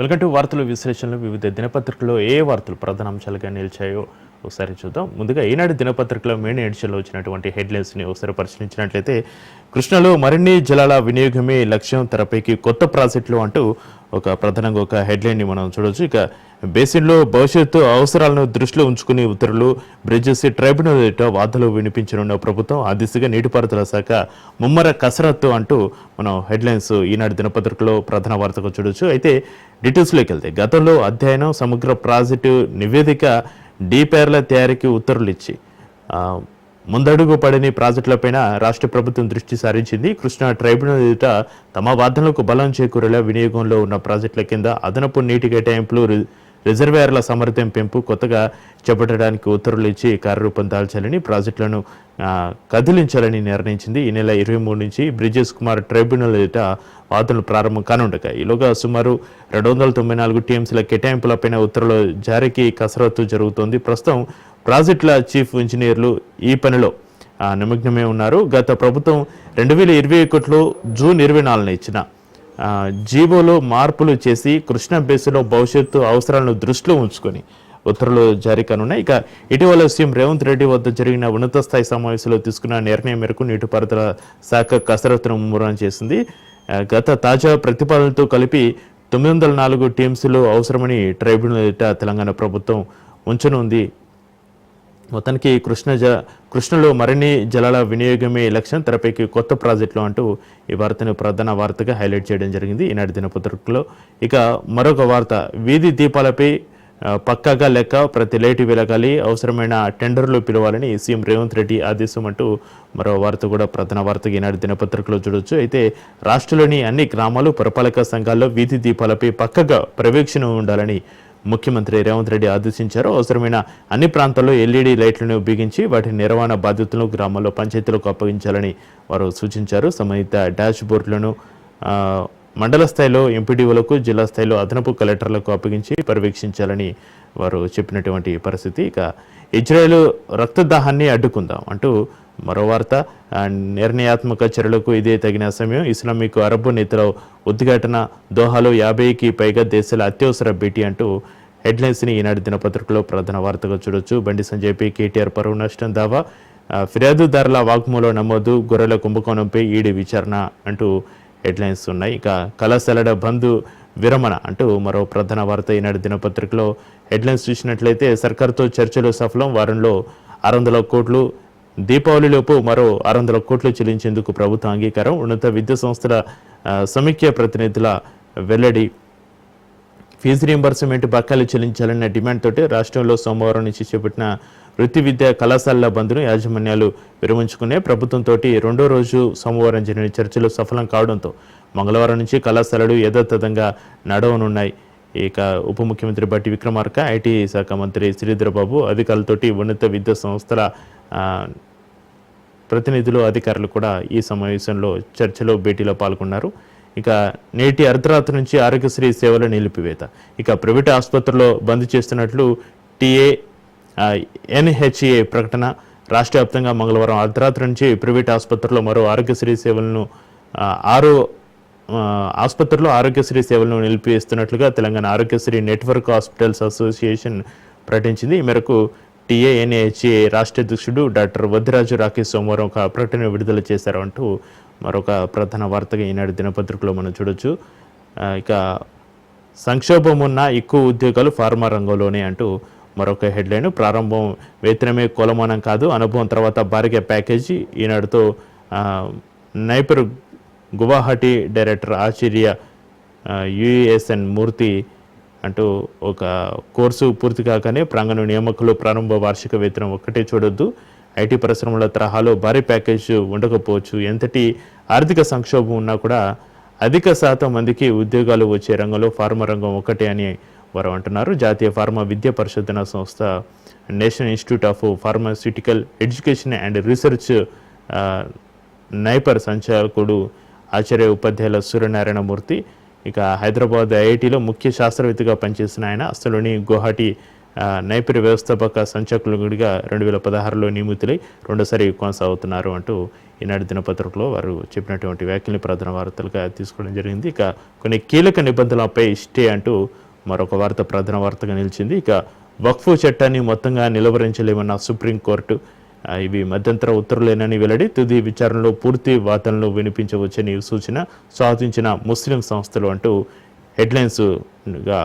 Welcome to వార్తల విశ్లేషణలు. వివిధ దినపత్రికల్లో ఏ వార్తలు ప్రధాన అంశాలుగా నిలిచాయో ఒకసారి చూద్దాం. ముందుగా ఈనాడు దినపత్రికలో మెయిన్ ఎడిషన్లో వచ్చినటువంటి హెడ్లైన్స్ని ఒకసారి పరిశీలించినట్లయితే కృష్ణలో మరిన్ని జలాల వినియోగమే లక్ష్యం తెరపైకి కొత్త ప్రాజెక్టులు అంటూ ఒక ప్రధానంగా ఒక హెడ్లైన్ని మనం చూడొచ్చు. ఇక బేసిన్లో భవిష్యత్తు అవసరాలను దృష్టిలో ఉంచుకుని ఉత్తర్వులు బ్రిడ్జెస్ ట్రైబ్యునల్ ఎదుట వాదనలు వినిపించనున్న ప్రభుత్వం ఆ దిశగా నీటిపారుదల శాఖ ముమ్మర కసరత్తు అంటూ మనం హెడ్లైన్స్ ఈనాడు దినపత్రికలో ప్రధాన వార్తగా చూడొచ్చు. అయితే డీటెయిల్స్లోకి వెళ్తే గతంలో అధ్యయనం సమగ్ర ప్రాజెక్టు నివేదిక డీపేర్ల తయారీకి ఉత్తర్వులు ఇచ్చి ముందడుగు పడని ప్రాజెక్టులపైన రాష్ట్ర ప్రభుత్వం దృష్టి సారించింది. కృష్ణా ట్రైబ్యునల్ ఎదుట తమ వాదనలకు బలం చేకూరేలా వినియోగంలో ఉన్న ప్రాజెక్టుల కింద అదనపు నీటి కేటాయింపులు రిజర్వాయర్ల సామర్థ్యం పెంపు కొత్తగా చేపట్టడానికి ఉత్తర్వులు ఇచ్చి కార్యరూపం దాల్చాలని ప్రాజెక్టులను కదిలించాలని నిర్ణయించింది. ఈ నెల ఇరవై మూడు నుంచి బ్రిజేష్ కుమార్ ట్రైబ్యునల్ ఎదుట వాదనలు ప్రారంభం కానుండగా ఈలోగా సుమారు రెండు వందల తొంభై నాలుగు టీఎంసీల కేటాయింపులపైన ఉత్తర్వుల జారీకి కసరత్తు జరుగుతోంది. ప్రస్తుతం ప్రాజెక్టుల చీఫ్ ఇంజనీర్లు ఈ పనిలో నిమగ్నమే నిమగ్నమై ఉన్నారు. గత ప్రభుత్వం రెండు వేల ఇరవై ఒకటిలో జూన్ ఇరవై నాలుగున ఇచ్చిన జీవోలో మార్పులు చేసి కృష్ణ బేసిలో భవిష్యత్తు అవసరాలను దృష్టిలో ఉంచుకొని ఉత్తర్వులు జారీ కానున్నాయి. ఇక ఇటీవల సీఎం రేవంత్ రెడ్డి వద్ద జరిగిన ఉన్నత స్థాయి సమావేశంలో తీసుకున్న నిర్ణయం మేరకు నీటిపారుదల శాఖ కసరత్తును ముమ్మరం చేసింది. గత తాజా ప్రతిపాదనలతో కలిపి తొమ్మిది వందల నాలుగు టీమ్స్లో అవసరమని ట్రైబ్యునల్ తెలంగాణ ప్రభుత్వం ఉంచనుంది. మొత్తానికి కృష్ణ జ కృష్ణలో మరిన్ని జలాల వినియోగమే లక్ష్యం. తెరపైకి కొత్త ప్రాజెక్టులు అంటూ ఈ వార్తను ప్రధాన వార్తగా హైలైట్ చేయడం జరిగింది. ఈనాటి దినపత్రికలో ఇక మరొక వార్త వీధి దీపాలపై పక్కాగా లెక్క ప్రతి లేటు వెలగాలి అవసరమైన టెండర్లు పిలవాలని సీఎం రేవంత్ రెడ్డి ఆదేశం అంటూ మరో వార్త కూడా ప్రధాన వార్తగా ఈనాటి దినపత్రికలో చూడొచ్చు. అయితే రాష్ట్రంలోని అన్ని గ్రామాలు పురపాలక సంఘాల్లో వీధి దీపాలపై పక్కగా పర్యవేక్షణ ఉండాలని ముఖ్యమంత్రి రేవంత్ రెడ్డి ఆదేశించారు. అవసరమైన అన్ని ప్రాంతాల్లో ఎల్ఈడి లైట్లను బిగించి వాటి నిర్వహణ బాధ్యతలను గ్రామాల్లో పంచాయతీలకు అప్పగించాలని వారు సూచించారు. సంబంధిత డాష్ బోర్డులను మండల స్థాయిలో ఎంపీడీఓలకు జిల్లా స్థాయిలో అదనపు కలెక్టర్లకు అప్పగించి పర్యవేక్షించాలని వారు చెప్పినటువంటి పరిస్థితి. ఇక ఇజ్రాయెల్ రక్తదాహాన్ని అడ్డుకుందాం అంటూ మరో వార్త నిర్ణయాత్మక చర్యలకు ఇదే తగిన సమయం. ఇస్లామిక్ అరబ్ నేతల ఉద్ఘాటన దోహాలో యాభైకి పైగా దేశాల అత్యవసర భేటీ అంటూ హెడ్లైన్స్ని ఈనాడు దినపత్రికలో ప్రధాన వార్తగా చూడొచ్చు. బండి సంజయ్పై కేటీఆర్ పరువు నష్టం దావా ఫిర్యాదుదారుల వాగ్మూలం నమోదు గొర్రెల కుంభకోణంపై ఈడీ విచారణ అంటూ హెడ్లైన్స్ ఉన్నాయి. ఇక కళాశాలల బంధు విరమణ అంటూ మరో ప్రధాన వార్త ఈనాడు దినపత్రికలో హెడ్లైన్స్ చూసినట్లయితే సర్కార్తో చర్చలు సఫలం. వారంలో ఆరు వందల కోట్లు దీపావళిలోపు మరో ఆరు వందల కోట్లు చెల్లించేందుకు ప్రభుత్వ అంగీకారం. ఉన్నత విద్యా సంస్థల సమీక్ష సమైక్య ప్రతినిధుల వెల్లడి. ఫీజు రీంబర్స్మెంట్ బకాయిలు చెల్లించాలన్న డిమాండ్ తోటి రాష్ట్రంలో సోమవారం నుంచి చేపట్టిన వృత్తి విద్యా కళాశాలల బంద్ను యాజమాన్యాలు విరమించుకునే ప్రభుత్వంతో రెండో రోజు సోమవారం జరిగిన చర్చలు సఫలం కావడంతో మంగళవారం నుంచి కళాశాలలు యథాతథంగా నడవనున్నాయి. ఇక ఉప ముఖ్యమంత్రి బట్టి విక్రమార్క ఐటీ శాఖ మంత్రి శ్రీధరబాబు అధికారులతోటి ఉన్నత విద్యా సంస్థల ప్రతినిధులు అధికారులు కూడా ఈ సమావేశంలో చర్చలో భేటీలో పాల్గొన్నారు. ఇక నేటి అర్ధరాత్రి నుంచి ఆరోగ్యశ్రీ సేవల నిలిపివేత. ఇక ప్రైవేట్ ఆసుపత్రుల్లో బంద్ చేస్తున్నట్లు టీఏ ఎన్హెచ్ఏ ప్రకటన. రాష్ట్ర వ్యాప్తంగా మంగళవారం అర్ధరాత్రి నుంచి ప్రైవేట్ ఆసుపత్రుల్లో మరో ఆరోగ్యశ్రీ సేవలను ఆరు ఆసుపత్రిలో ఆసుపత్రుల్లో ఆరోగ్యశ్రీ సేవలను నిలిపివేస్తున్నట్లుగా Telangana Aarogyasri network hospitals association ప్రకటించింది. ఈ మేరకు టీఏఎన్ఏహెచ్ఏ రాష్ట్ర అధ్యక్షుడు డాక్టర్ వద్దిరాజు రాకేష్ సోమవారం ఒక ప్రకటన విడుదల చేశారు అంటూ మరొక ప్రధాన వార్తగా ఈనాడు దినపత్రికలో మనం చూడొచ్చు. ఇక సంక్షోభం ఉన్న ఎక్కువ ఉద్యోగాలు ఫార్మా రంగంలోనే అంటూ మరొక హెడ్లైన్. ప్రారంభం వేతనమే కొలమానం కాదు అనుభవం తర్వాత భారీగా ప్యాకేజీ. ఈనాడుతో నైపర్ గువాహటి డైరెక్టర్ ఆచార్య యుఎస్ఎన్ మూర్తి అంటూ ఒక కోర్సు పూర్తి కాగానే ప్రాంగణ నియామకులు ప్రారంభ వార్షిక వేతనం ఒక్కటే చూడొద్దు. ఐటీ పరిశ్రమల తరహాలో భారీ ప్యాకేజ్ ఉండకపోవచ్చు. ఎంతటి ఆర్థిక సంక్షోభం ఉన్నా కూడా అధిక శాతం మందికి ఉద్యోగాలు వచ్చే రంగంలో ఫార్మా రంగం ఒకటే అని వారు అంటున్నారు. జాతీయ ఫార్మా విద్యా పరిశోధన సంస్థ national institute of pharmaceutical education and research NIPER సంచాలకుడు ఆచార్య ఉపాధ్యాయుల సూర్యనారాయణమూర్తి ఇక హైదరాబాద్ ఐఐటిలో ముఖ్య శాస్త్రవేత్తగా పనిచేసిన ఆయన అసలుని గువాహటి నైపుణ్య వ్యవస్థాపక సంచాలకులుగా రెండు వేల పదహారులో నియమితులై రెండోసారి కొనసాగుతున్నారు అంటూ ఈనాడు దినపత్రికలో వారు చెప్పినటువంటి వ్యాఖ్యల్ని ప్రధాన వార్తలుగా తీసుకోవడం జరిగింది. ఇక కొన్ని కీలక నిబంధనలపై స్టే అంటూ మరొక వార్త ప్రధాన వార్తగా నిలిచింది. ఇక వక్ఫ్ చట్టాన్ని మొత్తంగా నిలువరించలేమన్న సుప్రీంకోర్టు ఇవి మధ్యంతర ఉత్తర్వులేనని వెల్లడి తుది విచారణలో పూర్తి వాదనలు వినిపించవచ్చని సూచన సాధించిన ముస్లిం సంస్థలు అంటూ హెడ్లైన్స్గా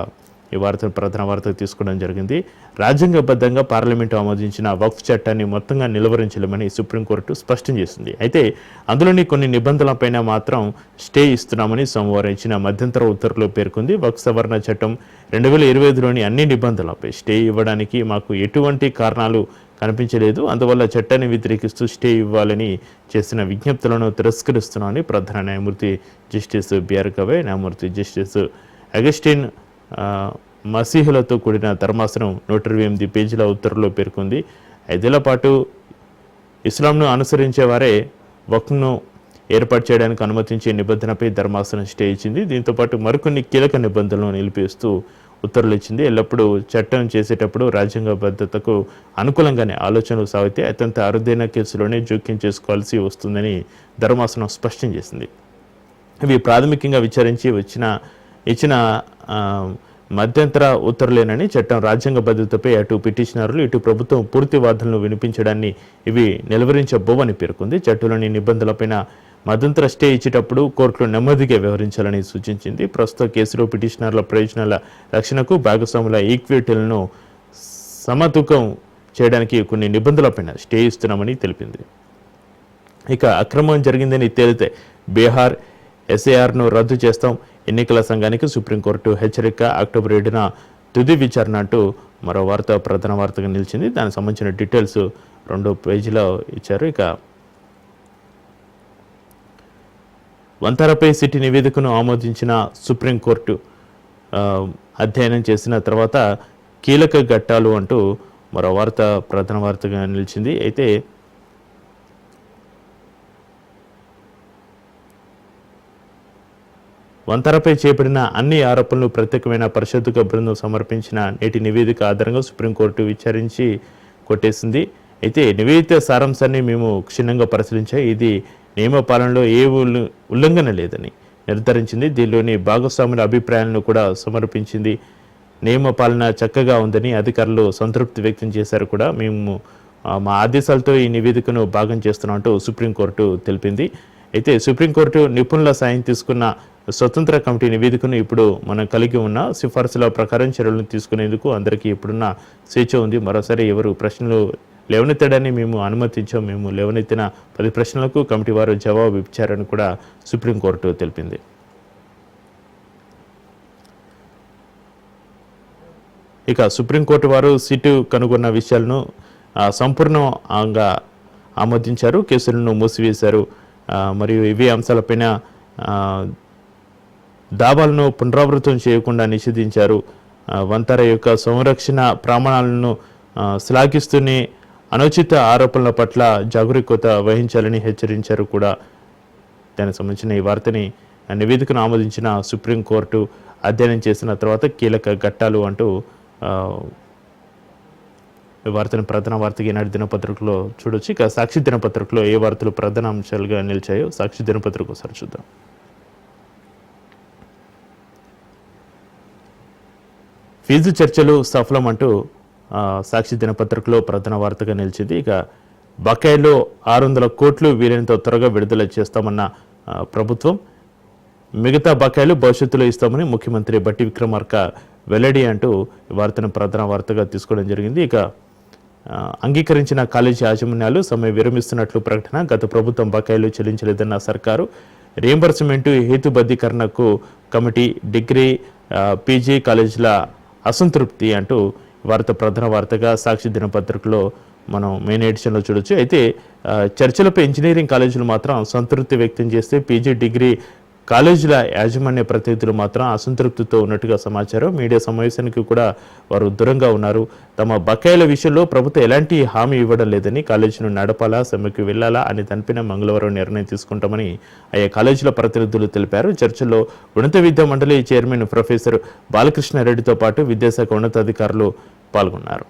ఈ వార్తను ప్రధాన వార్త తీసుకోవడం జరిగింది. రాజ్యాంగబద్ధంగా పార్లమెంటు ఆమోదించిన వక్ఫ్ చట్టాన్ని మొత్తంగా నిలువరించలేమని సుప్రీంకోర్టు స్పష్టం చేసింది. అయితే అందులోని కొన్ని నిబంధనలపైన మాత్రం స్టే ఇస్తున్నామని సోమవారం ఇచ్చిన మధ్యంతర ఉత్తర్వులో పేర్కొంది. వక్ఫ్ సవరణ చట్టం రెండు వేల ఇరవై ఐదులోని అన్ని నిబంధనలపై స్టే ఇవ్వడానికి మాకు ఎటువంటి కారణాలు కనిపించలేదు. అందువల్ల చట్టాన్ని వ్యతిరేకిస్తూ స్టే ఇవ్వాలని చేసిన విజ్ఞప్తులను తిరస్కరిస్తున్నామని ప్రధాన న్యాయమూర్తి జస్టిస్ బిఆర్ న్యాయమూర్తి జస్టిస్ అగస్టిన్ మసీహులతో కూడిన ధర్మాసనం నూట ఇరవై ఎనిమిది పేజీల ఉత్తర్వులో పేర్కొంది. ఐదేళ్ళ పాటు ఇస్లాంను అనుసరించే వారే వక్ను ఏర్పాటు చేయడానికి అనుమతించే నిబంధనపై ధర్మాసనం స్టే ఇచ్చింది. దీంతోపాటు మరికొన్ని కీలక నిబంధనలను నిలిపిస్తూ ఉత్తర్వులు ఇచ్చింది ఎల్లప్పుడూ చట్టం చేసేటప్పుడు రాజ్యాంగ భద్రతకు అనుకూలంగానే ఆలోచనలు సాగితే అత్యంత అరుదైన కేసులోనే జోక్యం చేసుకోవాల్సి వస్తుందని ధర్మాసనం స్పష్టం చేసింది. ఇవి ప్రాథమికంగా విచారించి వచ్చిన ఇచ్చిన మధ్యంతర ఉత్తర్వులేనని చట్టం రాజ్యాంగ భద్రతపై అటు పిటిషనర్లు ఇటు ప్రభుత్వం పూర్తి వాదనలు వినిపించడాన్ని ఇవి నిలువరించబోవని పేర్కొంది. చట్టంలోని నిబంధనలపైన మధ్యంతర స్టే ఇచ్చేటప్పుడు కోర్టులు నెమ్మదిగా వ్యవహరించాలని సూచించింది. ప్రస్తుత కేసులో పిటిషనర్ల ప్రయోజనాల రక్షణకు భాగస్వాముల ఈక్విటీలను సమతూకం చేయడానికి కొన్ని నిబంధనలపైన స్టే ఇస్తున్నామని తెలిపింది. ఇక అక్రమం జరిగిందని తేలితే బీహార్ ఎస్ఏఆర్ను రద్దు చేస్తాం. ఎన్నికల సంఘానికి సుప్రీంకోర్టు హెచ్చరిక అక్టోబర్ ఏడున తుది విచారణ అంటూ మరో వార్త ప్రధాన వార్తగా నిలిచింది. దానికి సంబంధించిన డీటెయిల్స్ రెండో పేజీలో ఇచ్చారు. ఇక వంతరపై సిటీ నివేదికను ఆమోదించిన సుప్రీంకోర్టు అధ్యయనం చేసిన తర్వాత కీలక ఘట్టాలు అంటూ మరో వార్త ప్రధాన వార్తగా నిలిచింది. అయితే వంతరపై చేపడిన అన్ని ఆరోపణలు ప్రత్యేకమైన పరిషత్తుగా బృందం సమర్పించిన నేటి నివేదిక ఆధారంగా సుప్రీంకోర్టు విచారించి కొట్టేసింది. అయితే నివేదిత సారాంశాన్ని మేము క్షుణ్ణంగా పరిశీలించాయి. ఇది నియమపాలనలో ఏ ఉల్లంఘన లేదని నిర్ధారించింది. దీనిలోని భాగస్వాముల అభిప్రాయాలను కూడా సమర్పించింది. నియమ పాలన చక్కగా ఉందని అధికారులు సంతృప్తి వ్యక్తం చేశారు కూడా. మేము మా ఆదేశాలతో ఈ నివేదికను భాగం చేస్తున్నామంటూ సుప్రీంకోర్టు తెలిపింది. అయితే సుప్రీంకోర్టు నిపుణుల సాయం తీసుకున్న స్వతంత్ర కమిటీ నివేదికను ఇప్పుడు మనం కలిగి ఉన్న సిఫార్సుల ప్రకారం చర్యలను తీసుకునేందుకు అందరికీ ఇప్పుడున్న స్వేచ్ఛ ఉంది. మరోసారి ఎవరు ప్రశ్నలు లేవనెత్తడాన్ని మేము అనుమతించాం. మేము లేవనెత్తిన పది ప్రశ్నలకు కమిటీ వారు జవాబు ఇచ్చారని కూడా సుప్రీంకోర్టు తెలిపింది. ఇక సుప్రీంకోర్టు వారు సీటు కనుగొన్న విషయాలను సంపూర్ణంగా ఆమోదించారు. కేసులను మూసివేశారు. మరియు ఇవే అంశాలపైన దావాలను పునరావృతం చేయకుండా నిషేధించారు. వంతర యొక్క సంరక్షణ ప్రమాణాలను శ్లాఘిస్తూనే అనుచిత ఆరోపణల పట్ల జాగరూకత వహించాలని హెచ్చరించారు కూడా. దానికి సంబంధించిన ఈ వార్తని నివేదికను ఆమోదించిన సుప్రీంకోర్టు అధ్యయనం చేసిన తర్వాత కీలక ఘట్టాలు అంటూ ఈ వార్తను ప్రధాన వార్తగా ఈనాడు దినపత్రికలో చూడొచ్చు. ఇక సాక్షి దినపత్రికలో ఏ వార్తలు ప్రధాన అంశాలుగా నిలిచాయో సాక్షి దినపత్రిక ఒకసారి చూద్దాం. ఫీజు చర్చలు సఫలం అంటూ సాక్షి దినపత్రికలో ప్రధాన వార్తగా నిలిచింది. ఇక బకాయిలో ఆరు వందల కోట్లు వీలైనంత త్వరగా విడుదల చేస్తామన్న ప్రభుత్వం. మిగతా బకాయిలు భవిష్యత్తులో ఇస్తామని ముఖ్యమంత్రి బట్టి విక్రమార్క వెల్లడి అంటూ ఈ వార్తను ప్రధాన వార్తగా తీసుకోవడం జరిగింది. ఇక అంగీకరించిన కాలేజీ యాజమాన్యాలు సమ్మె విరమిస్తున్నట్లు ప్రకటన గత ప్రభుత్వం బకాయిలు చెల్లించలేదన్న సర్కారు. రియంబర్స్మెంట్ హేతుబద్ధీకరణకు కమిటీ డిగ్రీ పీజీ కాలేజీల అసంతృప్తి అంటూ వార్త ప్రధాన వార్తగా సాక్షి దినపత్రికలో మనం మెయిన్ ఎడిషన్లో చూడొచ్చు. అయితే చర్చలపై ఇంజనీరింగ్ కాలేజీలు మాత్రం సంతృప్తి వ్యక్తం చేస్తే పీజీ డిగ్రీ కాలేజీల యాజమాన్య ప్రతినిధులు మాత్రం అసంతృప్తితో ఉన్నట్టుగా సమాచారం. మీడియా సమావేశానికి కూడా వారు దూరంగా ఉన్నారు. తమ బకాయిల విషయంలో ప్రభుత్వం ఎలాంటి హామీ ఇవ్వడం లేదని కాలేజీను నడపాలా సమ్మెకు వెళ్ళాలా అని తనిపిన మంగళవారం నిర్ణయం తీసుకుంటామని ఆయా కాలేజీల ప్రతినిధులు తెలిపారు. చర్చల్లో ఉన్నత విద్యా మండలి చైర్మన్ ప్రొఫెసర్ బాలకృష్ణారెడ్డితో పాటు విద్యాశాఖ ఉన్నతాధికారులు పాల్గొన్నారు.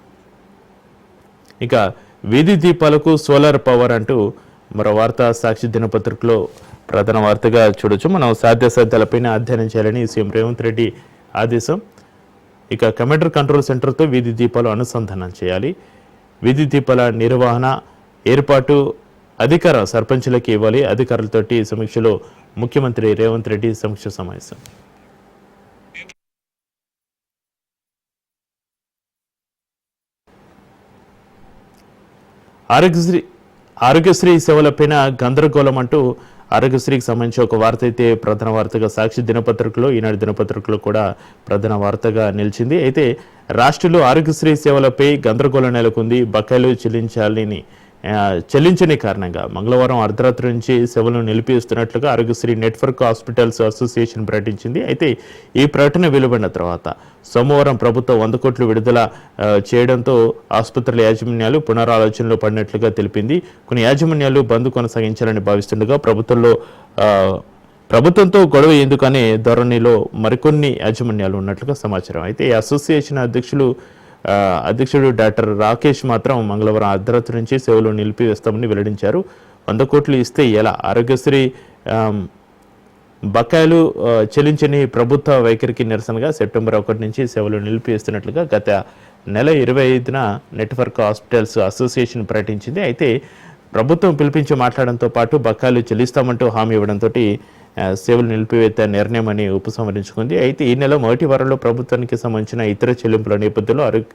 ఇక వీధి దీపాలకు సోలార్ పవర్ అంటూ మరో వార్త సాక్షి దినపత్రికలో ప్రధాన వార్తగా చూడొచ్చు. మనం సాధ్యాసాధ్యాలపైన అధ్యయనం చేయాలని సీఎం రేవంత్ రెడ్డి ఆదేశం. ఇక కమాండర్ కంట్రోల్ సెంటర్తో వీధి దీపాలు అనుసంధానం చేయాలి. వీధి దీపాల నిర్వహణ ఏర్పాటు అధికార సర్పంచులకి ఇవ్వాలి. అధికారులతోటి సమీక్షలో ముఖ్యమంత్రి రేవంత్ రెడ్డి సమీక్ష సమావేశం. ఆరోగ్యశ్రీ ఆరోగ్యశ్రీ సేవలపైన గందరగోళం అంటూ ఆరోగ్యశ్రీకి సంబంధించి ఒక వార్త అయితే ప్రధాన వార్తగా సాక్షి దినపత్రికలో ఈనాడు దినపత్రికలో కూడా ప్రధాన వార్తగా నిలిచింది. అయితే రాష్ట్రంలో ఆరోగ్యశ్రీ సేవలపై గందరగోళం నెలకొంది. బకాయిలు చెల్లించాలని చెల్లించని కారణంగా మంగళవారం అర్ధరాత్రి నుంచి సేవలను నిలిపిస్తున్నట్లుగా ఆరోగ్యశ్రీ నెట్వర్క్ హాస్పిటల్స్ అసోసియేషన్ ప్రకటించింది. అయితే ఈ ప్రకటన వెలువడిన తర్వాత సోమవారం ప్రభుత్వం వంద కోట్లు విడుదల చేయడంతో ఆసుపత్రుల యాజమాన్యాలు పునరాలోచనలో పడినట్లుగా తెలిపింది. కొన్ని యాజమాన్యాలు బంద్ కొనసాగించాలని భావిస్తుండగా ప్రభుత్వంలో ప్రభుత్వంతో గొడవ ఎందుకనే ధోరణిలో మరికొన్ని యాజమాన్యాలు ఉన్నట్లుగా సమాచారం. అయితే ఈ అసోసియేషన్ అధ్యక్షులు అధ్యక్షుడు డాక్టర్ రాకేష్ మాత్రం మంగళవారం అర్ధరాత్రి నుంచి సేవలు నిలిపివేస్తామని వెల్లడించారు. వంద కోట్లు ఇస్తే ఎలా? ఆరోగ్యశ్రీ బకాయిలు చెల్లించని ప్రభుత్వ వైఖరికి నిరసనగా సెప్టెంబర్ ఒకటి నుంచి సేవలు నిలిపివేస్తున్నట్లుగా గత నెల ఇరవై ఐదున నెట్వర్క్ హాస్పిటల్స్ అసోసియేషన్ ప్రకటించింది. అయితే ప్రభుత్వం పిలిపించి మాట్లాడడంతో పాటు బకాయిలు చెల్లిస్తామంటూ హామీ ఇవ్వడంతో సేవలు నిలిపివేత నిర్ణయం అని ఉపసంహరించుకుంది. అయితే ఈ నెల మొదటి వారంలో ప్రభుత్వానికి సంబంధించిన ఇతర చెల్లింపుల నేపథ్యంలో ఆరోగ్య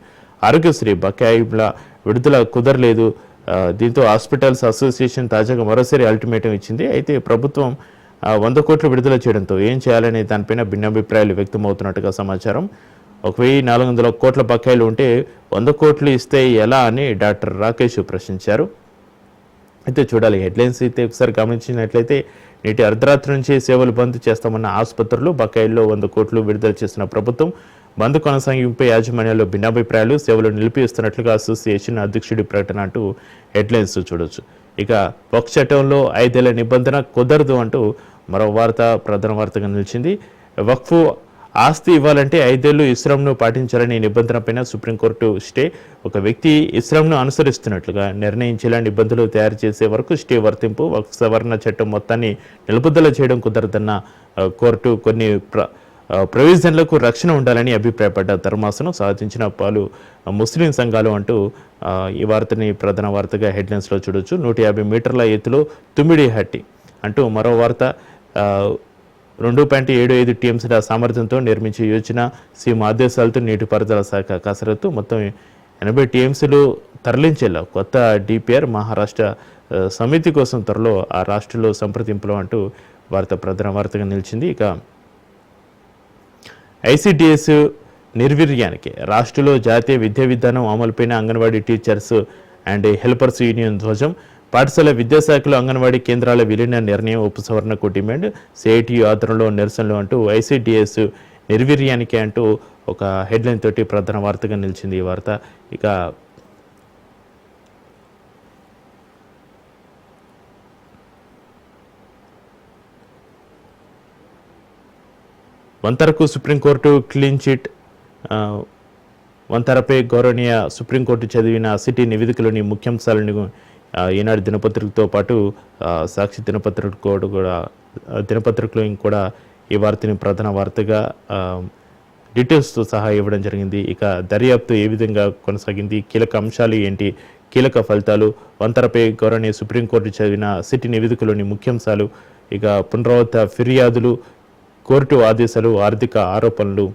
ఆరోగ్యశ్రీ బకాయిల విడుదల కుదరలేదు. దీంతో హాస్పిటల్స్ అసోసియేషన్ తాజాగా మరోసారి అల్టిమేటం ఇచ్చింది. అయితే ప్రభుత్వం వంద కోట్లు విడుదల చేయడంతో ఏం చేయాలనే దానిపైన భిన్నాభిప్రాయాలు వ్యక్తమవుతున్నట్టుగా సమాచారం. ఒక వెయ్యి నాలుగు వందల కోట్ల బకాయిలు ఉంటే వంద కోట్లు ఇస్తే ఎలా అని డాక్టర్ రాకేష్ ప్రశ్నించారు. అయితే చూడాలి హెడ్లైన్స్ అయితే ఒకసారి గమనించినట్లయితే నేటి అర్ధరాత్రి నుంచి సేవలు బంద్ చేస్తామన్న ఆసుపత్రులు బకాయిల్లో వంద కోట్లు విడుదల చేసిన ప్రభుత్వం బంద్ కొనసాగింపై యాజమాన్యాల్లో భిన్నాభిప్రాయాలు సేవలు నిలిపిస్తున్నట్లుగా అసోసియేషన్ అధ్యక్షుడి ప్రకటన అంటూ హెడ్లైన్స్ చూడొచ్చు. ఇక వక్ఫ్ చట్టంలో ఐదేళ్ళ నిబంధన కుదరదు అంటూ మరో వార్త ప్రధాన వార్తగా నిలిచింది. వక్ఫ్ ఆస్తి ఇవ్వాలంటే ఐదేళ్ళు ఇస్రాంను పాటించాలని నిబంధనపైన సుప్రీంకోర్టు స్టే. ఒక వ్యక్తి ఇస్రాంను అనుసరిస్తున్నట్లుగా నిర్ణయించేలా నిబంధనలు తయారు చేసే వరకు స్టే వర్తింపు వక్ఫ్ సవరణ చట్టం మొత్తాన్ని నిలుపుదల చేయడం కుదరదన్న కోర్టు కొన్ని ప్ర ప్రొవిజన్లకు రక్షణ ఉండాలని అభిప్రాయపడ్డ ధర్మాసనం సాధించిన పలు ముస్లిం సంఘాలు అంటూ ఈ వార్తని ప్రధాన వార్తగా హెడ్లైన్స్లో చూడొచ్చు. నూట యాభై మీటర్ల ఎత్తులో తుమ్మిడి హట్టి అంటూ మరో వార్త రెండు పాయింట్ ఏడు ఐదు టీఎంసీల సామర్థ్యంతో నిర్మించే యోజన సీఎం ఆదేశాలతో నీటిపారుదల శాఖ కసరత్తు. మొత్తం ఎనభై టీఎంసీలు తరలించేలా కొత్త డిపిఆర్ మహారాష్ట్ర సమితి కోసం త్వరలో ఆ రాష్ట్రంలో సంప్రదింపులు అంటూ వార్త ప్రధాన వార్తగా నిలిచింది. ఇక ఐసిడిఎస్ నిర్వీర్యానికి రాష్ట్రంలో జాతీయ విద్యా విధానం అమలుపైన anganwadi teachers and helpers union ధ్వజం. పాఠశాల విద్యాశాఖలో అంగన్వాడీ కేంద్రాల విలీన నిర్ణయం ఉపసవరణకు డిమాండ్ సిఐటియు ఆధ్వర్యంలో నిరసనలు అంటూ ఐసిడిఎస్ నిర్వీర్యానికి అంటూ ఒక హెడ్లైన్ తోటి ప్రధాన వార్తగా నిలిచింది ఈ వార్త. ఇక వంతరకు సుప్రీంకోర్టు క్లీన్ చిట్ వంతరపై గౌరవనీయ సుప్రీంకోర్టు చదివిన సిటీ నివేదికలోని ముఖ్యాంశాలను ఈనాడు దినపత్రికతో పాటు సాక్షి దినపత్రిక కూడా కూడా దినపత్రికలో కూడా ఈ వార్తని ప్రధాన వార్తగా డీటెయిల్స్తో సహా ఇవ్వడం జరిగింది. ఇక దర్యాప్తు ఏ విధంగా కొనసాగింది? కీలక అంశాలు ఏంటి? కీలక ఫలితాలు? వంతరపై గౌరవనీయ సుప్రీంకోర్టు చదివిన సిటీ నివేదికలోని ముఖ్యాంశాలు? ఇక పునరావృత ఫిర్యాదులు కోర్టు ఆదేశాలు ఆర్థిక ఆరోపణలు?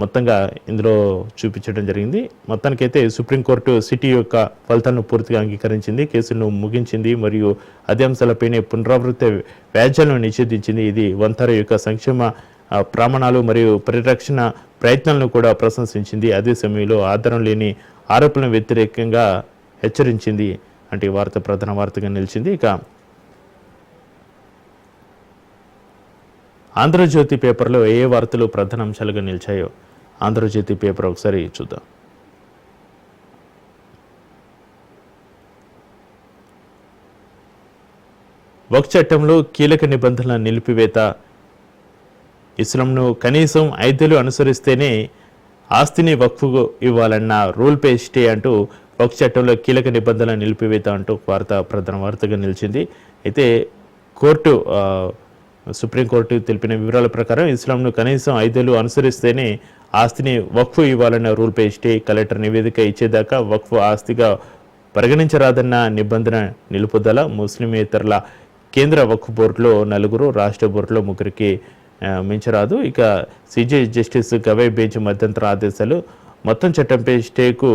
మొత్తంగా ఇందులో చూపించడం జరిగింది. మొత్తానికైతే సుప్రీంకోర్టు సిటీ యొక్క ఫలితాలను పూర్తిగా అంగీకరించింది. కేసులను ముగించింది మరియు అదే అంశాలపైనే పునరావృత వ్యాజ్యాలను నిషేధించింది. ఇది వంతర యొక్క సంక్షేమ ప్రమాణాలు మరియు పరిరక్షణ ప్రయత్నాలను కూడా ప్రశంసించింది. అదే సమయంలో ఆధారం లేని ఆరోపణలు వ్యతిరేకంగా హెచ్చరించింది అంటే వార్త ప్రధాన వార్తగా నిలిచింది. ఇక ఆంధ్రజ్యోతి పేపర్లో ఏ ఏ వార్తలు ప్రధాన అంశాలుగా నిలిచాయో ఆంధ్రజ్యోతి పేపర్ ఒకసారి చూద్దాం. వక్ చట్టంలో కీలక నిబంధనల నిలిపివేత ఇస్లాంను కనీసం ఐదులు అనుసరిస్తేనే ఆస్తిని వక్ఫు ఇవ్వాలన్న రూల్ పేస్టే అంటూ వక్ఫ్ చట్టంలో కీలక నిబంధనల నిలిపివేత అంటూ వార్త ప్రధాన వార్తగా నిలిచింది. అయితే కోర్టు సుప్రీంకోర్టు తెలిపిన వివరాల ప్రకారం ఇస్లాంను కనీసం ఐదేళ్ళు అనుసరిస్తేనే ఆస్తిని వక్ఫ్ ఇవ్వాలన్న రూల్పై స్టే కలెక్టర్ నివేదిక ఇచ్చేదాకా వక్ఫ్ ఆస్తిగా పరిగణించరాదన్న నిబంధన నిలుపుదల ముస్లిమేతరుల కేంద్ర వక్ఫ్ బోర్డులో నలుగురు రాష్ట్ర బోర్డులో ముగ్గురికి మించరాదు. ఇక సిజే జస్టిస్ గవై బెంచ్ మధ్యంతర ఆదేశాలు మొత్తం చట్టంపై స్టేకు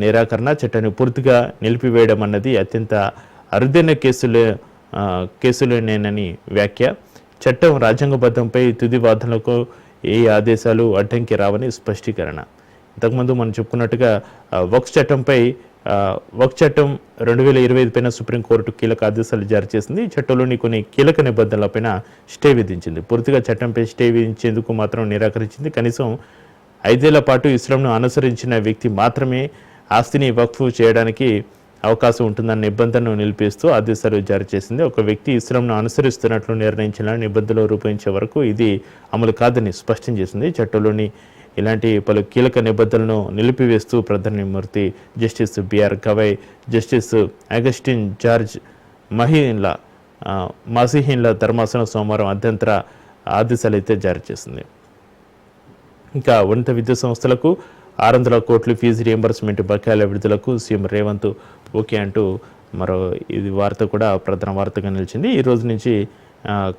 నిరాకరణ చట్టాన్ని పూర్తిగా నిలిపివేయడం అన్నది అత్యంత అరుదైన కేసులు ఆ, వ్యాఖ్య. చట్టం రాజ్యాంగబద్ధంపై తుది వాదనలకు ఏ ఆదేశాలు అడ్డంకి రావని స్పష్టీకరణ. ఇంతకుముందు మనం చెప్పుకున్నట్టుగా వక్స్ చట్టంపై ఆ, చట్టం రెండు వేల ఇరవై ఐదు పైన సుప్రీంకోర్టు కీలక ఆదేశాలు జారీ చేసింది. ఈ చట్టంలోని కొన్ని కీలక నిబంధనలపైన స్టే విధించింది. పూర్తిగా చట్టంపై స్టే విధించేందుకు మాత్రం నిరాకరించింది. కనీసం ఐదేళ్ళ పాటు ఇస్లాంను అనుసరించిన వ్యక్తి మాత్రమే ఆస్తిని వక్ఫ్ చేయడానికి అవకాశం ఉంటుందన్న నిబంధనను నిలిపిస్తూ ఆదేశాలు జారీ చేసింది. ఒక వ్యక్తి ఇస్లాంను అనుసరిస్తున్నట్లు నిర్ణయించిన నిబంధనలు రూపొందించే వరకు ఇది అమలు కాదని స్పష్టం చేసింది. చట్టంలోని ఇలాంటి పలు కీలక నిబంధనలను నిలిపివేస్తూ ప్రధాన న్యాయమూర్తి justice BR Gavai justice Augustine George మహీన్ల ఆ, ధర్మాసనం సోమవారం అధ్యంతర ఆదేశాలు అయితే జారీ చేసింది. ఇంకా ఉన్నత విద్యా సంస్థలకు ఆరు వందల కోట్లు ఫీజు రియంబర్స్మెంట్ బకాయిల విడుదలకు సీఎం రేవంత్ ఓకే అంటూ మరో ఇది వార్త కూడా ప్రధాన వార్తగా నిలిచింది. ఈ రోజు నుంచి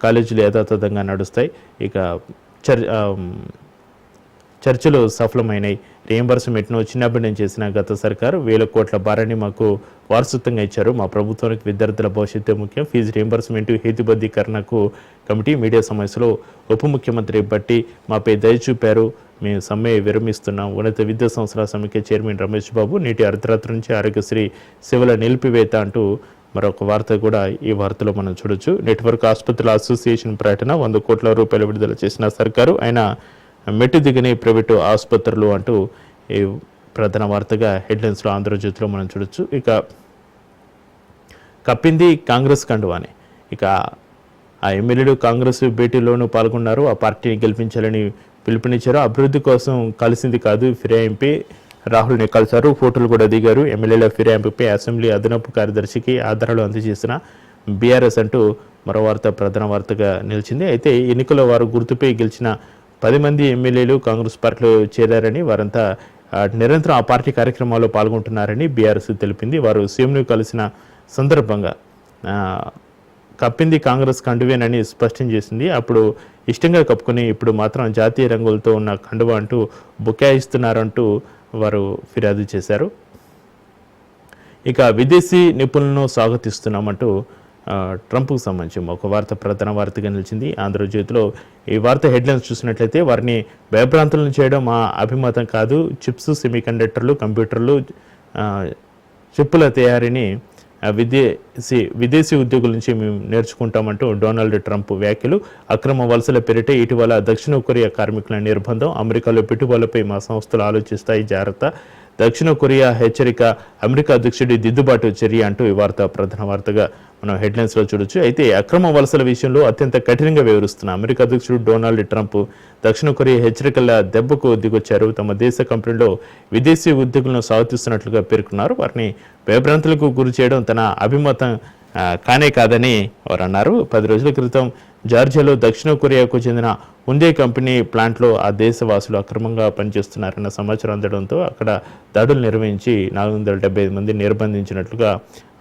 కాలేజీలు యథాతథంగా నడుస్తాయి. ఇక చర్ చర్చలు సఫలమైనాయి. రియంబర్స్మెంట్ను చిన్నబిడ్డం చేసిన గత సర్కారు వేల కోట్ల భారాన్ని మాకు వారసత్వంగా ఇచ్చారు. మా ప్రభుత్వానికి విద్యార్థుల భవిష్యత్తు ముఖ్యం. ఫీజు రియంబర్స్మెంట్ హేతుబద్ధీకరణకు కమిటీ మీడియా సమావేశంలో ఉప ముఖ్యమంత్రి బట్టి మాపై దయ చూపారు. మేము సమ్మె విరమిస్తున్నాం. ఉన్నత విద్యా సంస్థల సమైక్య చైర్మన్ రమేష్ బాబు నేటి అర్ధరాత్రి నుంచి ఆరోగ్యశ్రీ సేవల నిలిపివేత అంటూ మరొక వార్త కూడా ఈ వార్తలో మనం చూడొచ్చు. నెట్వర్క్ ఆసుపత్రుల అసోసియేషన్ ప్రకటన వంద కోట్ల రూపాయలు విడుదల చేసిన సర్కారు ఆయన మెట్టు దిగని ప్రైవేటు ఆసుపత్రులు అంటూ ఈ ప్రధాన వార్తగా హెడ్లైన్స్లో ఆంధ్రజ్యోతిలో మనం చూడొచ్చు. ఇక కప్పింది కాంగ్రెస్ కండువాని. ఇక ఆ ఎమ్మెల్యేలు కాంగ్రెస్ భేటీలోనూ పాల్గొన్నారు. ఆ పార్టీని గెలిపించాలని పిలుపునిచ్చారు. అభివృద్ధి కోసం కలిసింది కాదు ఫిరాయింపై రాహుల్ని కలిశారు ఫోటోలు కూడా దిగారు. ఎమ్మెల్యేల ఫిరాయింపుపై అసెంబ్లీ అదనపు కార్యదర్శికి ఆధారాలు అందజేసిన బీఆర్ఎస్ అంటూ మరో వార్త ప్రధాన వార్తగా నిలిచింది. అయితే ఎన్నికల్లో వారు గుర్తుపై గెలిచిన పది మంది ఎమ్మెల్యేలు కాంగ్రెస్ పార్టీలో చేరారని వారంతా నిరంతరం ఆ పార్టీ కార్యక్రమాల్లో పాల్గొంటున్నారని బీఆర్ఎస్ తెలిపింది. వారు సీఎంను కలిసిన సందర్భంగా కప్పింది కాంగ్రెస్ కండువేనని స్పష్టం చేసింది. అప్పుడు ఇష్టంగా కప్పుకొని ఇప్పుడు మాత్రం జాతీయ రంగులతో ఉన్న కండువ అంటూ బుకాయిస్తున్నారంటూ వారు ఫిర్యాదు చేశారు. ఇక విదేశీ నిపుణులను స్వాగతిస్తున్నామంటూ ట్రంప్కు సంబంధించి ఒక వార్త ప్రధాన వార్తగా నిలిచింది. ఆంధ్రజ్యోతిలో ఈ వార్త హెడ్లైన్స్ చూసినట్లయితే వారిని భయభ్రాంతులను చేయడం మా అభిమతం కాదు. చిప్స్ సెమీ కండక్టర్లు కంప్యూటర్లు చిప్పుల తయారీని విదేశీ విదేశీ ఉద్యోగుల నుంచి మేము నేర్చుకుంటామంటూ డొనాల్డ్ ట్రంప్ వ్యాఖ్యలు. అక్రమ వలసల పేరిట ఇటీవల దక్షిణ కొరియా కార్మికుల నిర్బంధం అమెరికాలో పెట్టుబడులపై మా సంస్థలు ఆలోచిస్తాయి. జాగ్రత్త. దక్షిణ కొరియా హెచ్చరిక అమెరికా అధ్యక్షుడి దిద్దుబాటు చర్య అంటూ ఈ వార్త ప్రధాన వార్తగా మనం హెడ్లైన్స్లో చూడొచ్చు. అయితే అక్రమ వలసల విషయంలో అత్యంత కఠినంగా వివరిస్తున్న అమెరికా అధ్యక్షుడు డొనాల్డ్ ట్రంప్ దక్షిణ కొరియా హెచ్చరికల దెబ్బకు దిగొచ్చారు. తమ దేశ కంపెనీలో విదేశీ ఉద్యోగులను సాగుతిస్తున్నట్లుగా పేర్కొన్నారు. వారిని భయభ్రాంతులకు గురి చేయడం తన అభిమతం కానే కాదని వారు అన్నారు పది రోజుల క్రితం జార్జియాలో దక్షిణ కొరియాకు చెందిన ఉందే కంపెనీ ప్లాంట్లో ఆ దేశవాసులు అక్రమంగా పనిచేస్తున్నారన్న సమాచారం అందడంతో అక్కడ దాడులు నిర్వహించి నాలుగు వందల డెబ్బై ఐదు మంది నిర్బంధించినట్లుగా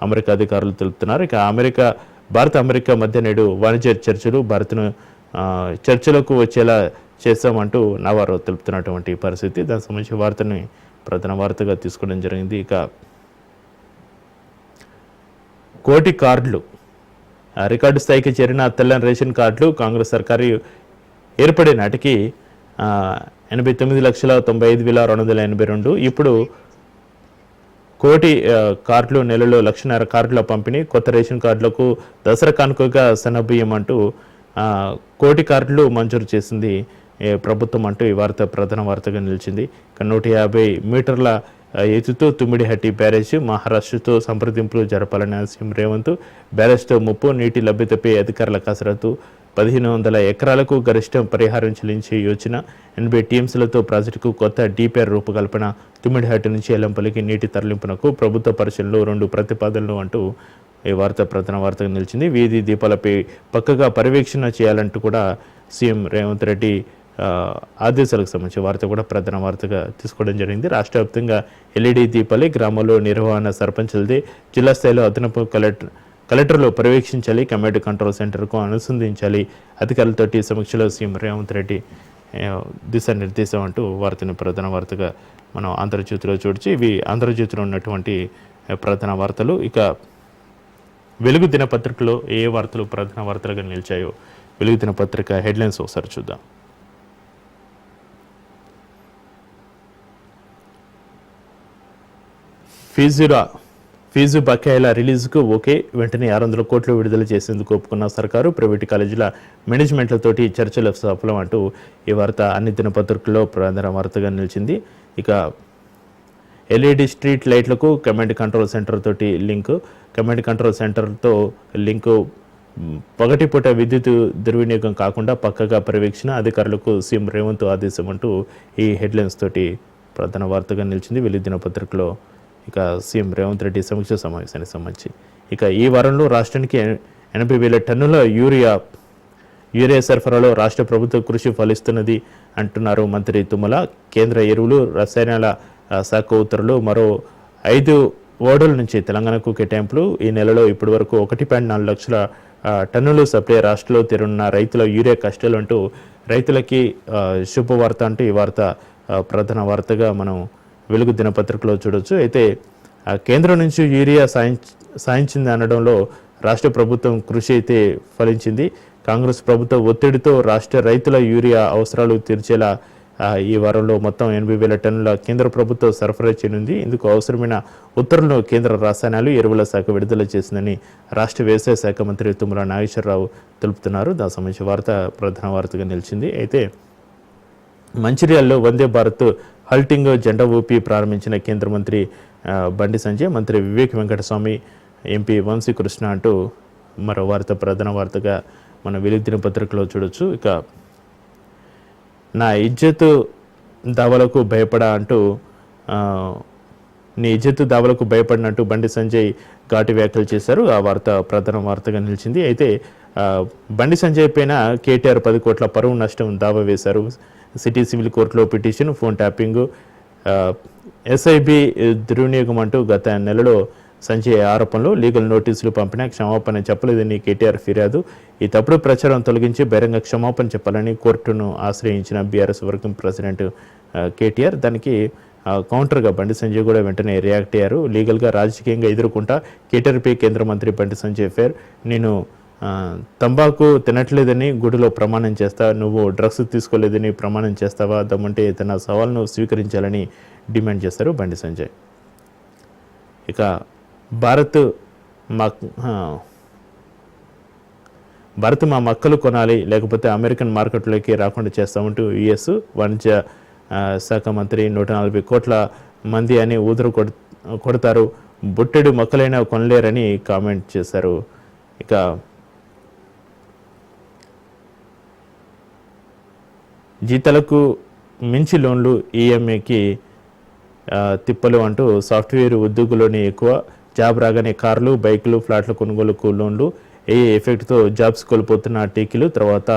అమెరికా అధికారులు తెలుపుతున్నారు. ఇక అమెరికా భారత అమెరికా మధ్య నేడు వాణిజ్య చర్చలు భారత్ను చర్చలకు వచ్చేలా చేస్తామంటూ నవారో తెలుపుతున్నటువంటి పరిస్థితి. దానికి సంబంధించిన వార్తని ప్రధాన వార్తగా తీసుకోవడం జరిగింది. ఇక కోటి కార్డులు. రికార్డు స్థాయికి చేరిన తెల్లని రేషన్ కార్డులు కాంగ్రెస్ సర్కారు ఏర్పడే నాటికి ఎనభై తొమ్మిది లక్షల తొంభై ఐదు వేల రెండు వందల ఎనభై రెండు. ఇప్పుడు కోటి కార్డులు నెలలో లక్షన్నర కార్డుల పంపిణీ కొత్త రేషన్ కార్డులకు దసరా కానుకగా సన్నబియ్యం అంటూ కోటి కార్డులు మంజూరు చేసింది ప్రభుత్వం అంటూ ఈ వార్త ప్రధాన వార్తగా నిలిచింది. ఇక నూట యాభై మీటర్ల ఎత్తుతో తుమ్మిడిహట్టి బ్యారేజ్ మహారాష్ట్రతో సంప్రదింపులు జరపాలని సీఎం రేవంత్. బ్యారేజ్తో ముప్పు నీటి లభ్యతపై అధికారుల కసరత్తు. పదిహేను వందల ఎకరాలకు గరిష్టం పరిహారం చెల్లించే యోచన. ఎనభై టీఎంసీలతో ప్రాజెక్టుకు కొత్త డీపీఆర్ రూపకల్పన. తుమ్మిడిహట్టి నుంచి ఎల్లంపల్లికి నీటి తరలింపునకు ప్రభుత్వ పరిశీలనలు రెండు ప్రతిపాదనలు అంటూ ఈ వార్త ప్రధాన వార్తగా నిలిచింది. వీధి దీపాలపై పక్కగా పర్యవేక్షణ చేయాలంటూ కూడా సీఎం రేవంత్ రెడ్డి ఆదేశాలకు సంబంధించి వార్త కూడా ప్రధాన వార్తగా తీసుకోవడం జరిగింది. రాష్ట్ర వ్యాప్తంగా ఎల్ఈడి దీపాలే గ్రామంలో నిర్వహణ సర్పంచులది. జిల్లా స్థాయిలో అదనపు కలెక్టర్ కలెక్టర్లు పర్యవేక్షించాలి కమాండ్ కంట్రోల్ సెంటర్కు అనుసంధించాలి అధికారులతోటి సమీక్షలో సీఎం రేవంత్ రెడ్డి దిశానిర్దేశం అంటూ వార్తను ప్రధాన వార్తగా మనం ఆంధ్రజ్యోతిలో చూడొచ్చు. ఇవి ఆంధ్రజ్యోతిలో ఉన్నటువంటి ప్రధాన వార్తలు. ఇక వెలుగు దినపత్రికలో ఏ వార్తలు ప్రధాన వార్తలుగా నిలిచాయో వెలుగు దినపత్రిక హెడ్లైన్స్ ఒకసారి చూద్దాం. ఫీజుల ఫీజు బకాయిల రిలీజ్కు ఓకే వెంటనే ఆరు వందల కోట్లు విడుదల చేసేందుకు ఒప్పుకున్న సర్కారు ప్రైవేటు కాలేజీల మేనేజ్మెంట్లతోటి చర్చలు సఫలం అంటూ ఈ వార్త అన్ని దినపత్రికల్లో ప్రధాన వార్తగా నిలిచింది. ఇక ఎల్ఈడి స్ట్రీట్ లైట్లకు కమాండ్ కంట్రోల్ సెంటర్ తోటి లింక్ కమాండ్ కంట్రోల్ సెంటర్తో లింకు పగటిపూట విద్యుత్ దుర్వినియోగం కాకుండా పక్కగా పర్యవేక్షణ అధికారులకు సీఎం రేవంత్ ఆదేశం అంటూ ఈ హెడ్లైన్స్ తోటి ప్రధాన వార్తగా నిలిచింది. వెలుగు దినపత్రికలో ఇక సీఎం రేవంత్ రెడ్డి సమీక్ష సమావేశానికి సంబంధించి. ఇక ఈ వారంలో రాష్ట్రానికి ఎనభై వేల టన్నుల యూరియా యూరియా సరఫరాలో రాష్ట్ర ప్రభుత్వ కృషి ఫలిస్తున్నది అంటున్నారు మంత్రి తుమ్మల. కేంద్ర ఎరువులు రసాయనాల శాఖ ఉత్తర్వులు మరో ఐదు ఓడల నుంచి తెలంగాణకు కేటాయింపులు. ఈ నెలలో ఇప్పటి వరకు ఒకటి పాయింట్ నాలుగు లక్షల టన్నులు సప్లై రాష్ట్రంలో తీరున్న రైతుల యూరియా కష్టాలు అంటూ రైతులకి శుభవార్త అంటూ ఈ వార్త ప్రధాన వార్తగా మనం వెలుగు దినపత్రికలో చూడొచ్చు. అయితే కేంద్రం నుంచి యూరియా సాయం సాయించింది అనడంలో రాష్ట్ర ప్రభుత్వం కృషి అయితే ఫలించింది. కాంగ్రెస్ ప్రభుత్వ ఒత్తిడితో రాష్ట్ర రైతుల యూరియా అవసరాలు తీర్చేలా ఈ వారంలో మొత్తం ఎనభై వేల టన్నుల కేంద్ర ప్రభుత్వం సరఫరా చేయనుంది. ఇందుకు అవసరమైన ఉత్తర్వులను కేంద్ర రసాయనాలు ఎరువుల శాఖ విడుదల చేసిందని రాష్ట్ర వ్యవసాయ శాఖ మంత్రి తుమ్మల నాగేశ్వరరావు తెలుపుతున్నారు. దాని సంబంధించిన వార్త ప్రధాన వార్తగా నిలిచింది. అయితే మంచిర్యాల్లో వందే భారత్ హల్టింగ్ జెండా ఊపి ప్రారంభించిన కేంద్ర మంత్రి బండి సంజయ్ మంత్రి వివేక్ వెంకటస్వామి ఎంపీ వంశీ కృష్ణ అంటూ మరో వార్త ప్రధాన వార్తగా మన వెలుగుదిన పత్రికలో చూడొచ్చు. ఇక నా ఇజ్జత్ దావలకు భయపడా అంటూ నీ ఇజ్జత్ దావలకు భయపడినట్టు బండి సంజయ్ ఘాటి వ్యాఖ్యలు చేశారు. ఆ వార్త ప్రధాన వార్తగా నిలిచింది. అయితే బండి సంజయ్ పైన కేటీఆర్ పది కోట్ల పరువు నష్టం దావా వేశారు. సిటీ సివిల్ కోర్టులో పిటిషన్ ఫోన్ ట్యాపింగ్ ఎస్ఐబి దుర్వినియోగం అంటూ గత నెలలో సంజయ్ ఆరోపణలు లీగల్ నోటీసులు పంపినా క్షమాపణ చెప్పలేదని కేటీఆర్ ఫిర్యాదు. ఈ తప్పుడు ప్రచారం తొలగించి బహిరంగ క్షమాపణ చెప్పాలని కోర్టును ఆశ్రయించిన బీఆర్ఎస్ వర్గం ప్రెసిడెంట్ కేటీఆర్. దానికి కౌంటర్గా బండి సంజయ్ కూడా వెంటనే రియాక్ట్ అయ్యారు. లీగల్గా రాజకీయంగా ఎదుర్కొంటా కేటీఆర్పై కేంద్ర మంత్రి బండి సంజయ్ ఫేర్. నేను తంబాకు తినట్లేదని గుడిలో ప్రమాణం చేస్తా నువ్వు డ్రగ్స్ తీసుకోలేదని ప్రమాణం చేస్తావా దమ్ముంటే తన సవాల్ను స్వీకరించాలని డిమాండ్ చేశారు బండి సంజయ్. ఇక భారత్ మా భారత్ మా మక్కలు కొనాలి లేకపోతే అమెరికన్ మార్కెట్లోకి రాకుండా చేస్తామంటూ యుఎస్ వాణిజ్య శాఖ మంత్రి నూట నలభై కోట్ల మంది అని ఊదరు కొడతారు. బుట్టెడు మొక్కలైనా కొనలేరని కామెంట్ చేశారు. ఇక జీతాలకు మించి లోన్లు ఈఎంఐకి తిప్పలు అంటూ సాఫ్ట్వేర్ ఉద్యోగుల్లోనే ఎక్కువ. జాబ్ రాగానే కార్లు బైకులు ఫ్లాట్ల కొనుగోలుకు లోన్లు. ఏ ఎఫెక్ట్తో జాబ్స్ కోల్పోతున్న టీకీలు తర్వాత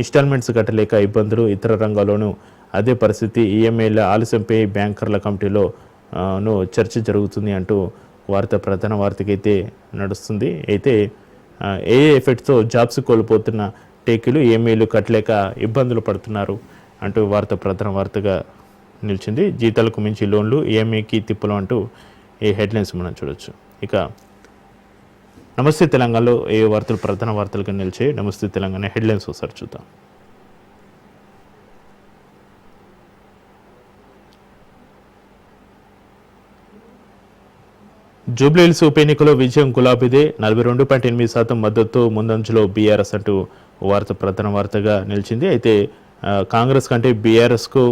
ఇన్స్టాల్మెంట్స్ కట్టలేక ఇబ్బందులు ఇతర రంగాల్లోనూ. అదే పరిస్థితి ఈఎంఐల ఆలస్యంపై బ్యాంకర్ల కమిటీలో ను చర్చ జరుగుతుంది అంటూ వార్త ప్రధాన వార్తకైతే నడుస్తుంది. అయితే ఏ ఎఫెక్ట్తో జాబ్స్ కోల్పోతున్న టేకీలు ఏమీలు కట్టలేక ఇబ్బందులు పడుతున్నారు అంటూ వార్త ప్రధాన వార్తగా నిలిచింది. జీతాలకు మించి లోన్లు ఏమీకి తిప్పులు అంటూ ఈ హెడ్లైన్స్ మనం చూడొచ్చు. ఇక నమస్తే తెలంగాణలో ఏ వార్తలు ప్రధాన వార్తలుగా నిలిచాయి? నమస్తే తెలంగాణ హెడ్లైన్స్ ఒకసారి చూద్దాం. జూబ్లీహిల్స్ ఉప ఎన్నికలో విజయం గులాబీదే. నలభై రెండు పాయింట్ ఎనిమిది శాతం మద్దతు ముందంజలో బీఆర్ఎస్ అంటూ వార్త ప్రధాన వార్తగా నిలిచింది. అయితే కాంగ్రెస్ కంటే బీఆర్ఎస్కు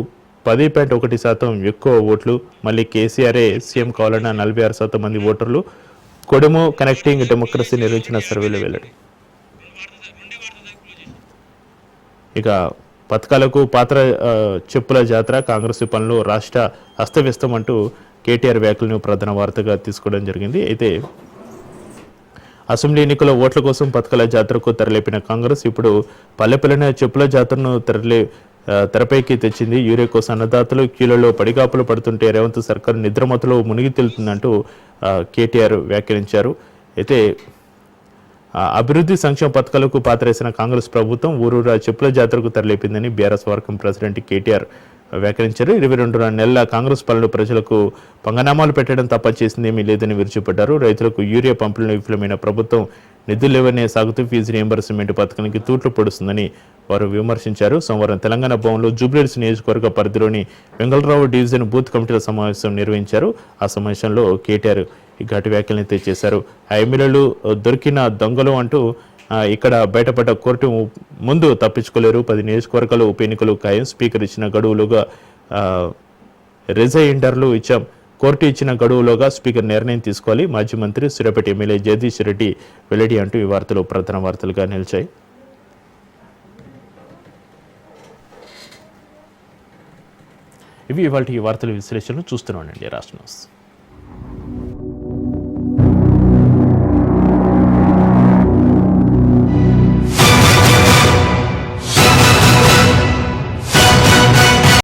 పది పాయింట్ ఒకటి శాతం ఎక్కువ ఓట్లు. మళ్ళీ కేసీఆర్ఏ సీఎం కావాలన్న నలభై ఆరు శాతం మంది ఓటర్లు. కొడుము కనెక్టింగ్ డెమోక్రసీ నిర్వహించిన సర్వేలో వెల్లడి. ఇక పథకాలకు పాత్ర చెప్పుల జాతర. కాంగ్రెస్ పనులు రాష్ట్ర అస్తవ్యస్తం అంటూ కేటీఆర్ వ్యాఖ్యలను ప్రధాన వార్తగా తీసుకోవడం జరిగింది. అయితే అసెంబ్లీ ఎన్నికల ఓట్ల కోసం పథకాల జాతరకు తెరలేపిన కాంగ్రెస్ ఇప్పుడు పల్లెపల్లెన చెప్పుల జాతరను తెరలే తెరపైకి తెచ్చింది. యూరియా కోసం అన్నదాతలు క్యూలలో పడిగాపులు పడుతుంటే రేవంత్ సర్కార్ నిద్రమతలో మునిగి తేలుతుందంటూ కేటీఆర్ వ్యాఖ్యానించారు. అయితే అభివృద్ధి సంక్షేమ పథకాలకు పాత్రేసిన కాంగ్రెస్ ప్రభుత్వం ఊరూరా చెప్పుల జాతరకు తెరలేపిందని బీఆర్ఎస్ వర్గం ప్రెసిడెంట్ కేటీఆర్ వ్యాఖ్యానించారు ఇరవై రెండున్నర నెలల కాంగ్రెస్ పాలన ప్రజలకు పంగనామాలు పెట్టడం తప్ప చేసిందేమీ లేదని విరుచుపడ్డారు రైతులకు యూరియా పంపులను విఫలమైన ప్రభుత్వం నిధులు లేవనే సాగుతూ ఫీజు రియంబర్స్మెంట్ పథకానికి తూట్లు పొడుస్తుందని వారు విమర్శించారు. సోమవారం తెలంగాణ భవన్లో జూబ్లీహిల్స్ నియోజకవర్గ పరిధిలోని వెంగళరావు డివిజన్ బూత్ కమిటీల సమావేశం నిర్వహించారు. ఆ సమావేశంలో కేటీఆర్ ఈ ఘాటు వ్యాఖ్యలను అయితే చేశారు ఆ ఎమ్మెల్యేలు దొరికిన దొంగలు అంటూ ఇక్కడ బయటపడ్డ కోర్టు ముందు తప్పించుకోలేరు. పది నియోజకవర్గాలు ఉప ఎన్నికలు ఖాయం. స్పీకర్ ఇచ్చిన గడువులుగా రిజైండర్లు ఇచ్చాం. కోర్టు ఇచ్చిన గడువులోగా స్పీకర్ నిర్ణయం తీసుకోవాలి. మాజీ మంత్రి సూర్యాపేట ఎమ్మెల్యే జగదీష్ రెడ్డి వెల్లడి అంటూ ఈ వార్తలు ప్రధాన వార్తలుగా నిలిచాయి. ఇవి ఇవాళ ఈ వార్తల విశ్లేషణలు చూస్తున్నానండి రాష్ట్ర న్యూస్.